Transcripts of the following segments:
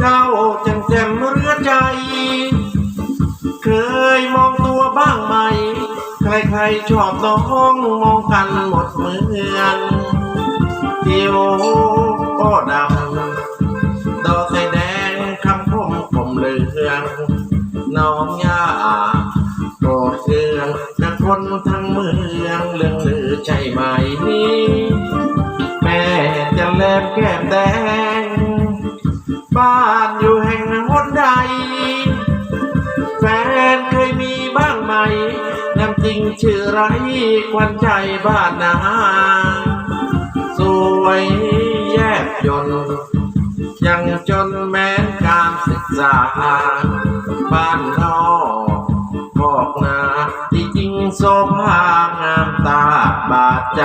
เท่าจังแซมเรือใจ เคยมองตัวบ้างไหม ใครๆชอบน้องมองกันหมดเมืองเดียวก็ดำดอกใสแดงคำคมผมเลืองน้องยาโกรธเคืองนะคนทั้งเมืองเรื่องหรือใจไหมนี้แม่จะแลบแก้มแดง บ้านอยู่แห่งหนใด แฟนเคยมีบ้างไหมน้ำจริงชื่อไรควันใจบ้านนาสวยแยบยนต์ยังจนแม้นการศึกษา บ้านนอกบอกนาที่จริงโสภางามตาบาดใจ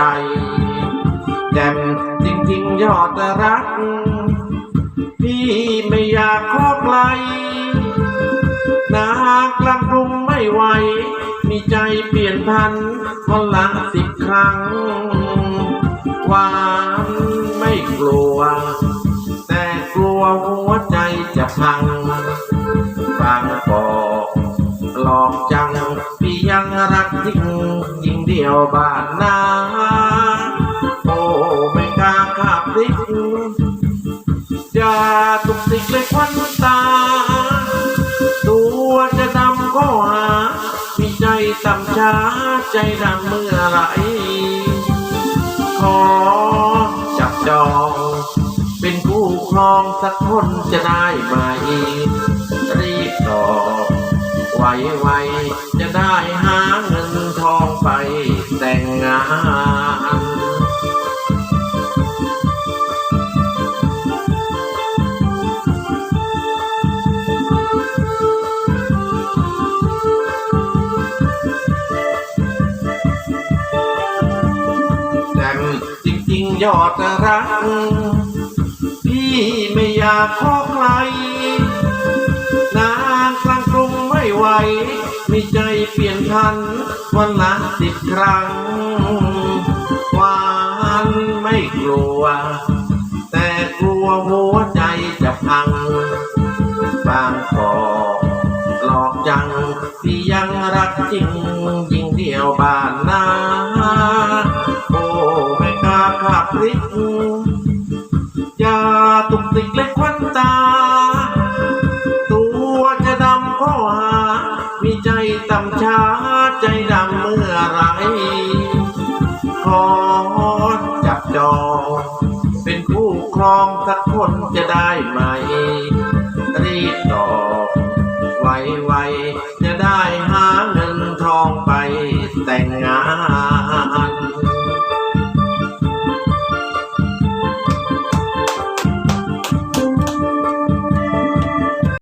แจ่มจริงๆยอดรัก พี่ไม่อยากขอไกลนากลางรุงไม่ไหว มีใจเปลี่ยนพันวันละสิบครั้ง หวานไม่กลัว แต่กลัวหัวใจจะพังบางบอกหลอกจัง พี่ยังรักจริงยิงเดียวบ้านนา อย่าตุกติกเลยควันตา ตัวจะดำก็หามีใจต่ำช้าใจดำเมื่อไร ขอจับจอง เป็นผู้ครองสักคนจะได้ไหมรีบตอบไวไวๆจะได้หาเงินทองไปแต่งงาน จริงยอดรัก พี่ไม่อยากขอใคร นางกลางกรุงไม่ไหว มีใจเปลี่ยนพัน วันละสิบครั้งหวานไม่กลัว แต่กลัวหัวใจจะพัง บางกอกหลอกจังที่ยังรักจริง ยิ่งเดียวบ้านนา ล้าขับริกอย่าตุกติกเล็กควันตา ตัวจะดำก็หา มีใจต่ำช้าใจดำเมื่อไรขอจับจองเป็นคู่ครองสักคนจะได้ไหม รีบตอบไวๆจะได้